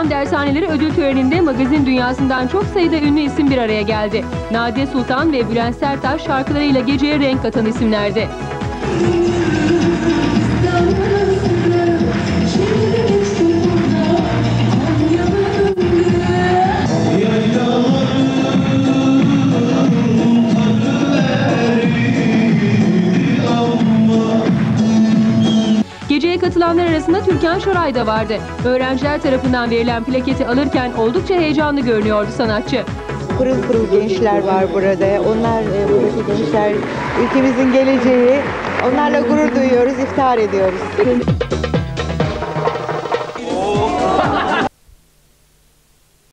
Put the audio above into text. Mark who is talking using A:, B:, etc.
A: İslam Dershaneleri ödül töreninde magazin dünyasından çok sayıda ünlü isim bir araya geldi. Nadide Sultan ve Bülent Sertaş şarkılarıyla geceye renk katan isimlerdi. Geceye katılanlar arasında Türkan Şoray da vardı. Öğrenciler tarafından verilen plaketi alırken oldukça heyecanlı görünüyordu sanatçı.
B: Pırıl pırıl gençler var burada. Onlar e, buradaki gençler ülkemizin geleceği. Onlarla gurur duyuyoruz, iftihar ediyoruz.